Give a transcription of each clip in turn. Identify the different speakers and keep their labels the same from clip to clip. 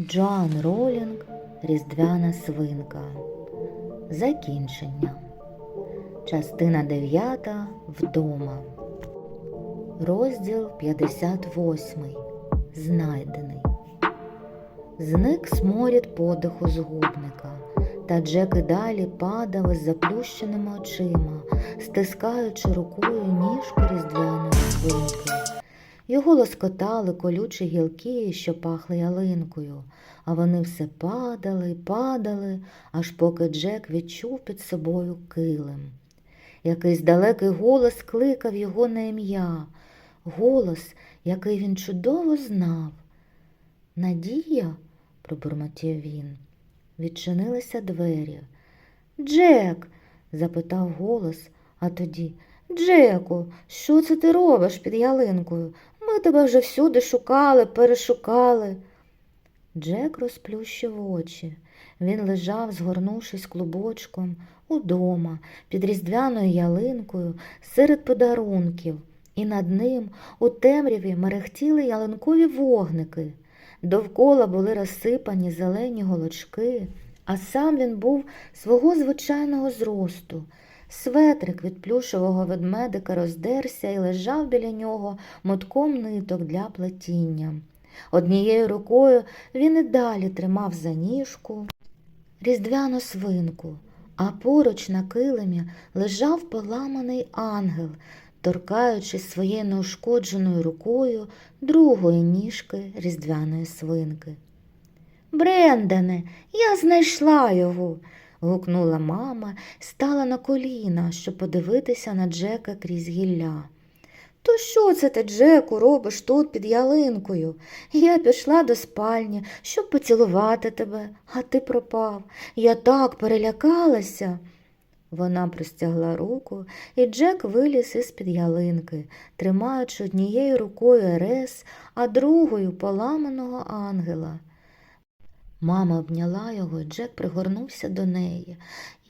Speaker 1: Джоан Ролінг Різдвяна свинка. Закінчення. Частина 9. Вдома. Розділ 58. Знайдений. Зник сморід подиху згубника, та Джек і далі падав із заплющеними очима, стискаючи рукою ніжку різдвяної свинки. Його лоскотали колючі гілки, що пахли ялинкою, а вони все падали падали, аж поки Джек відчув під собою килим. Якийсь далекий голос кликав його на ім'я, голос, який він чудово знав. Надія, пробурмотів він. Відчинилися двері. Джек, запитав голос, а тоді Джеку, що це ти робиш під ялинкою? Ми тебе вже всюди шукали, перешукали. Джек розплющив очі. Він лежав, згорнувшись клубочком, удома, під різдвяною ялинкою, серед подарунків, і над ним у темряві мерехтіли ялинкові вогники. Довкола були розсипані зелені голочки, а сам він був свого звичайного зросту. Светрик від плюшевого ведмедика роздерся і лежав біля нього мотком ниток для плетіння. Однією рукою він і далі тримав за ніжку різдвяну свинку, а поруч на килимі лежав поламаний ангел, торкаючись своєю неушкодженою рукою другої ніжки різдвяної свинки. Брендане, я знайшла його. Гукнула мама, стала на коліна, щоб подивитися на Джека крізь гілля. То що це ти, Джеку, робиш тут під ялинкою? Я пішла до спальні, щоб поцілувати тебе, а ти пропав. Я так перелякалася. Вона простягла руку, і Джек виліз із під ялинки, тримаючи однією рукою Ерес, а другою поламаного ангела. Мама обняла його, і Джек пригорнувся до неї.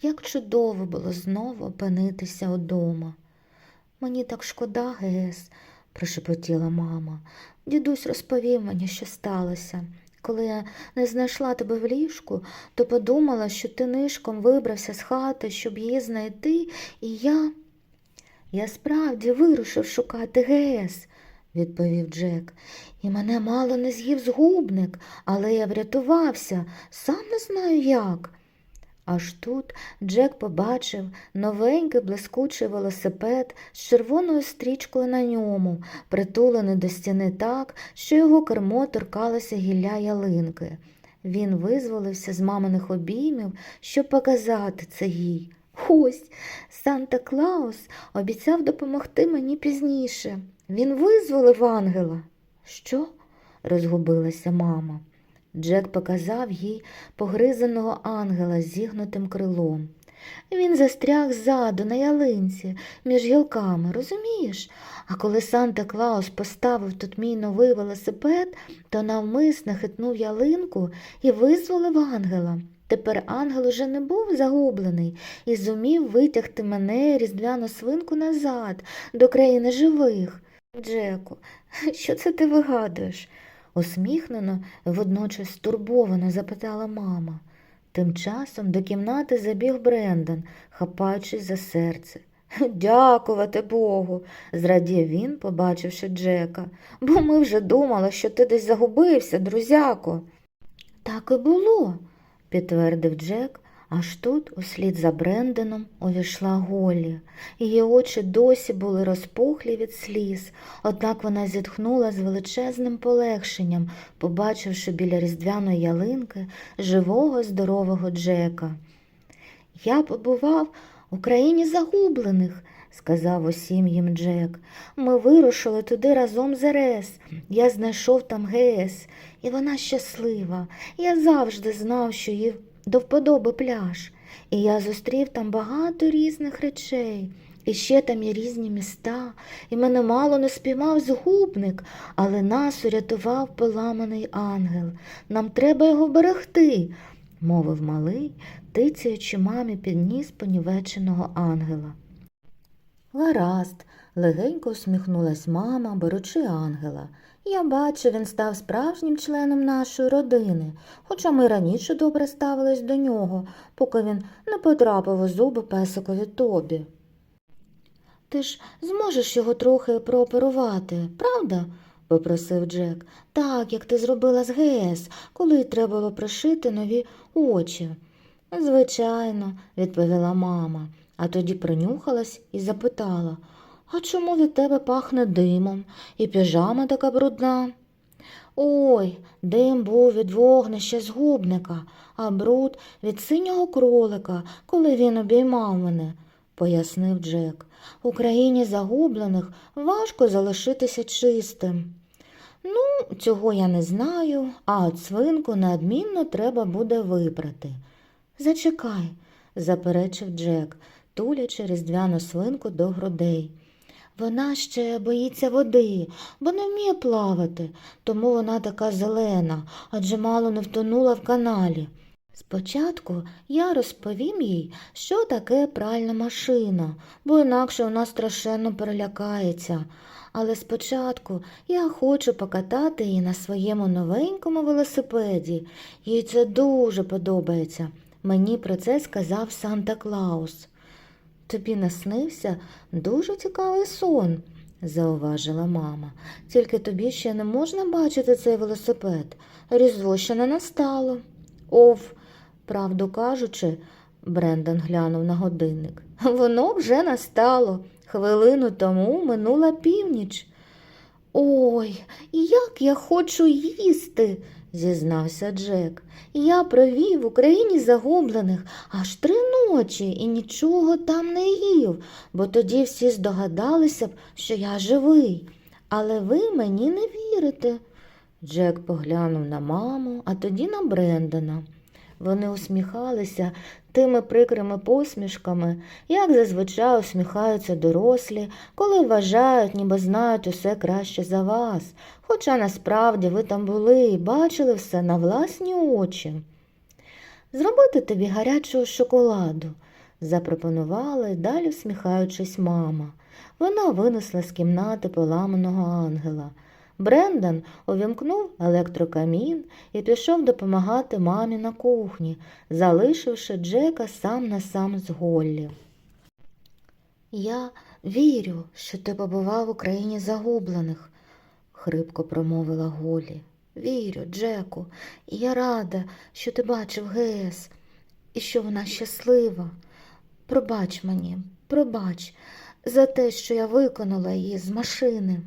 Speaker 1: Як чудово було знову опинитися вдома. Мені так шкода, Гес, прошепотіла мама. Дідусь розповів мені, що сталося. Коли я не знайшла тебе в ліжку, то подумала, що ти нишком вибрався з хати, щоб її знайти, і я. Я справді вирушив шукати Гес, відповів Джек. І мене мало не з'їв згубник, але я врятувався, сам не знаю як. Аж тут Джек побачив новенький блискучий велосипед з червоною стрічкою на ньому, притулений до стіни так, що його кермо торкалося гілля ялинки. Він визволився з маминих обіймів, щоб показати це їй. Ось Санта Клаус обіцяв допомогти мені пізніше. Він визволив ангела. Що? розгубилася мама. Джек показав їй погризаного ангела зігнутим крилом. Він застряг ззаду на ялинці між гілками, розумієш? А коли Санта Клаус поставив тут мій новий велосипед, то навмисно хитнув ялинку і визволив ангела. Тепер ангел уже не був загублений і зумів витягти мене різдвяну свинку назад, до країни живих. Джеку, що це ти вигадуєш? усміхнено, водночас стурбовано запитала мама. Тим часом до кімнати забіг Брендан, хапаючись за серце. Дякувати Богу, зрадів він, побачивши Джека, бо ми вже думали, що ти десь загубився, друзяко. Так і було, підтвердив Джек, аж тут, услід за Бренденом, увійшла Голлі. Її очі досі були розпухлі від сліз, однак вона зітхнула з величезним полегшенням, побачивши біля різдвяної ялинки живого здорового Джека. Я побував у країні загублених, сказав усім їм Джек. Ми вирушили туди разом з Ерес. Я знайшов там Гес, і вона щаслива. Я завжди знав, що їй до вподоби пляж, і я зустрів там багато різних речей. І ще там є різні міста, і мене мало не спіймав згубник, але нас урятував поламаний ангел. Нам треба його берегти, мовив малий, тицяючи мамі під ніс понівеченого ангела. Гаразд, легенько усміхнулась мама, беручи ангела, Я бачу, він став справжнім членом нашої родини, хоча ми раніше добре ставились до нього, поки він не потрапив у зуби песикові тобі. Ти ж зможеш його трохи прооперувати, правда? попросив Джек. Так, як ти зробила з ГС, коли треба було пришити нові очі. Звичайно, відповіла мама, а тоді принюхалась і запитала, а чому від тебе пахне димом і піжама така брудна? Ой, дим був від вогнища згубника, а бруд від синього кролика, коли він обіймав мене, пояснив Джек. У країні загублених важко залишитися чистим. Ну, цього я не знаю, а от свинку неодмінно треба буде вибрати. Зачекай, заперечив Джек, тулячи різдвяну свинку до грудей. Вона ще боїться води, бо не вміє плавати, тому вона така зелена, адже мало не втонула в каналі. Спочатку я розповім їй, що таке пральна машина, бо інакше вона страшенно перелякається. Але спочатку я хочу покатати її на своєму новенькому велосипеді. Їй це дуже подобається. Мені про це сказав Санта Клаус. Тобі наснився дуже цікавий сон, зауважила мама. Тільки тобі ще не можна бачити цей велосипед. Різдво ще не настало. Ов, правду кажучи, Брендан глянув на годинник. Воно вже настало. Хвилину тому минула північ. Ой, як я хочу їсти, зізнався Джек. Я провів в Україні загублених аж три ночі і нічого там не їв, бо тоді всі здогадалися б, що я живий. Але ви мені не вірите. Джек поглянув на маму, а тоді на Брендана. Вони усміхалися тими прикрими посмішками, як зазвичай усміхаються дорослі, коли вважають, ніби знають усе краще за вас, хоча насправді ви там були і бачили все на власні очі. Зробити тобі гарячого шоколаду, запропонувала далі всміхаючись мама. Вона винесла з кімнати поламаного ангела. Брендан увімкнув електрокамін і пішов допомагати мамі на кухні, залишивши Джека сам на сам з Голлі. Я вірю, що ти побував в Україні загублених, хрипко промовила Голлі. Вірю, Джеку, і я рада, що ти бачив ГС і що вона щаслива. Пробач мені, пробач за те, що я виконала її з машини.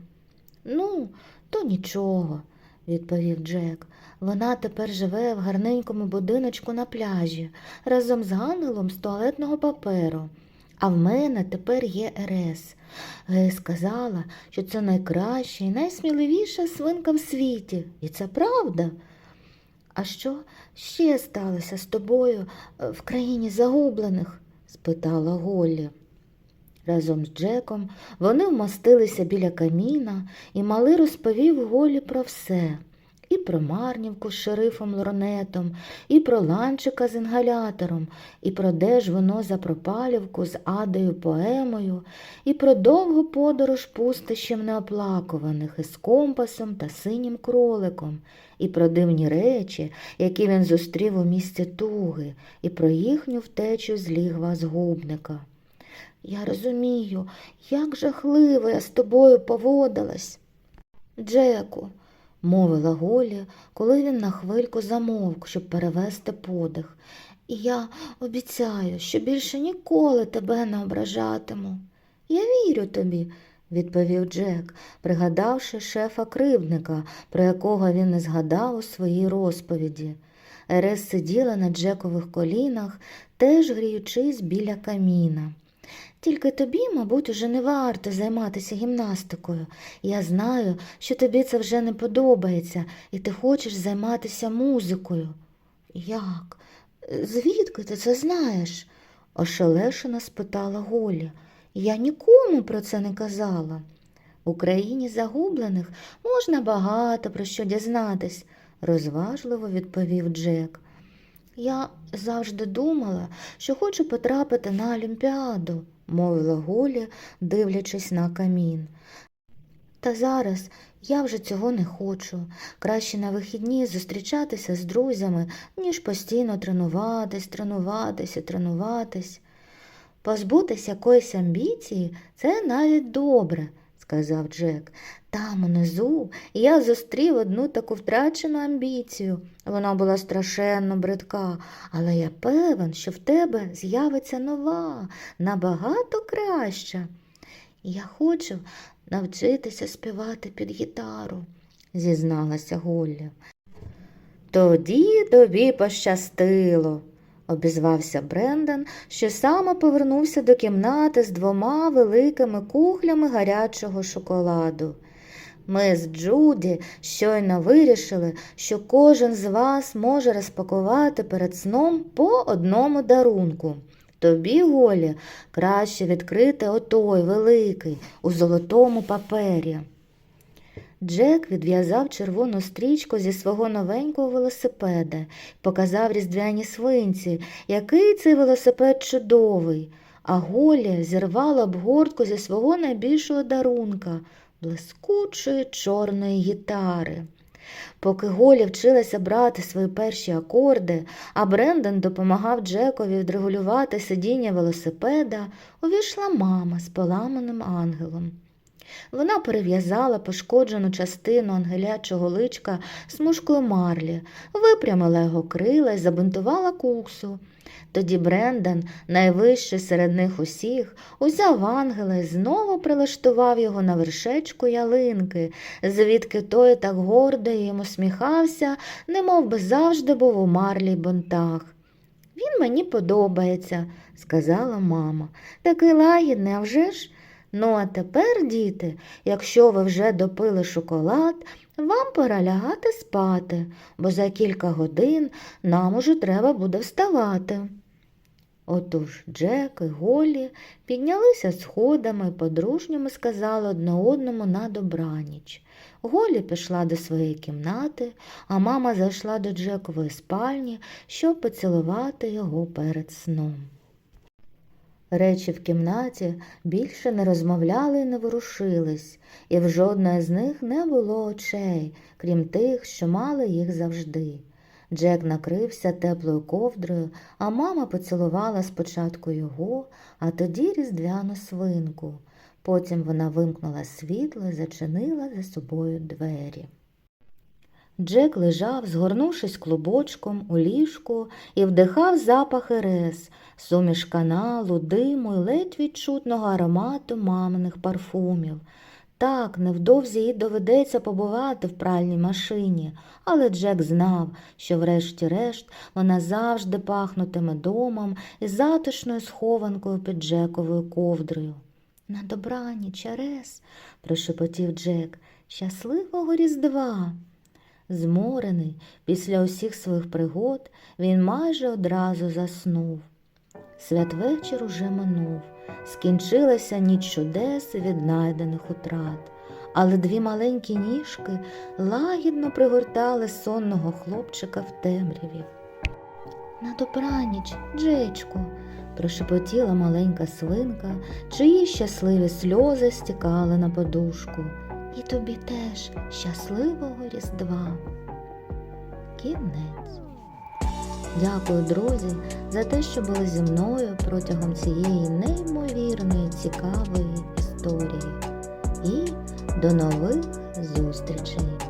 Speaker 1: Ну, то нічого, відповів Джек. Вона тепер живе в гарненькому будиночку на пляжі разом з ангелом з туалетного паперу. А в мене тепер є РС. Гей сказала, що це найкраща і найсміливіша свинка в світі. І це правда. А що ще сталося з тобою е, в країні загублених? спитала Голлі. Разом з Джеком вони вмостилися біля каміна, і малий розповів Голі про все. І про Марнівку з шерифом Лорнетом, і про ланчика з інгалятором, і про де ж воно за пропалівку з адою поемою, і про довгу подорож пустищем неоплакуваних із компасом та синім кроликом, і про дивні речі, які він зустрів у місці туги, і про їхню втечу з лігва згубника. Я розумію, як жахливо я з тобою поводилась. Джеку, мовила Голі, коли він на хвильку замовк, щоб перевести подих. І я обіцяю, що більше ніколи тебе не ображатиму. Я вірю тобі, відповів Джек, пригадавши шефа кривдника, про якого він не згадав у своїй розповіді. Ерес сиділа на Джекових колінах, теж гріючись біля каміна. Тільки тобі, мабуть, уже не варто займатися гімнастикою. Я знаю, що тобі це вже не подобається, і ти хочеш займатися музикою. Як? Звідки ти це знаєш? ошелешено спитала Голі. Я нікому про це не казала. В Україні загублених можна багато про що дізнатись, розважливо відповів Джек. Я завжди думала, що хочу потрапити на Олімпіаду, мовила Голі, дивлячись на камін. Та зараз я вже цього не хочу. Краще на вихідні зустрічатися з друзями, ніж постійно тренуватись, тренуватись тренуватись. Позбутись якоїсь амбіції це навіть добре, сказав Джек. Там унизу я зустрів одну таку втрачену амбіцію. Вона була страшенно бридка, але я певен, що в тебе з'явиться нова, набагато краща. Я хочу навчитися співати під гітару, зізналася Голля. Тоді тобі пощастило, обізвався Брендан, що саме повернувся до кімнати з двома великими кухлями гарячого шоколаду. Ми з Джуді щойно вирішили, що кожен з вас може розпакувати перед сном по одному дарунку. Тобі, Голі, краще відкрити отой великий у золотому папері. Джек відв'язав червону стрічку зі свого новенького велосипеда показав різдвяні свинці, який цей велосипед чудовий, а Голі зірвала обгортку зі свого найбільшого дарунка блискучої чорної гітари. Поки Голі вчилася брати свої перші акорди, а Брендон допомагав Джекові відрегулювати сидіння велосипеда, увійшла мама з поламаним ангелом. Вона перев'язала пошкоджену частину ангелячого личка смужкою марлі, випрямила його крила і забинтувала куксу. Тоді Брендан, найвищий серед них усіх, узяв ангела і знову прилаштував його на вершечку ялинки, звідки той так гордо їм усміхався, немов би завжди був у марлі й бунтах. Він мені подобається, сказала мама. Такий лагідний, а вже ж? Ну, а тепер, діти, якщо ви вже допили шоколад, вам пора лягати спати, бо за кілька годин нам уже треба буде вставати. Отож Джек і Голі піднялися сходами і по-дружньому сказали одне одному на добраніч. Голі пішла до своєї кімнати, а мама зайшла до Джекової спальні, щоб поцілувати його перед сном. Речі в кімнаті більше не розмовляли і не ворушились, і в жодної з них не було очей, крім тих, що мали їх завжди. Джек накрився теплою ковдрою, а мама поцілувала спочатку його, а тоді різдвяну свинку. Потім вона вимкнула світло і зачинила за собою двері. Джек лежав, згорнувшись клубочком у ліжку і вдихав запахи рес, суміш каналу, диму і ледь відчутного аромату маминих парфумів. Так, невдовзі їй доведеться побувати в пральній машині, але Джек знав, що врешті-решт вона завжди пахнутиме домом і затишною схованкою під Джековою ковдрою. На добраніч, Арес, прошепотів Джек, щасливого Різдва. Зморений після усіх своїх пригод, він майже одразу заснув. Святвечір уже минув, скінчилася ніч чудес і віднайдених утрат, але дві маленькі ніжки лагідно пригортали сонного хлопчика в темряві. На добраніч, Джечку, прошепотіла маленька свинка, чиї щасливі сльози стікали на подушку. І тобі теж щасливого Різдва. Кінець. Дякую, друзі, за те, що були зі мною протягом цієї неймовірної цікавої історії. І до нових зустрічей!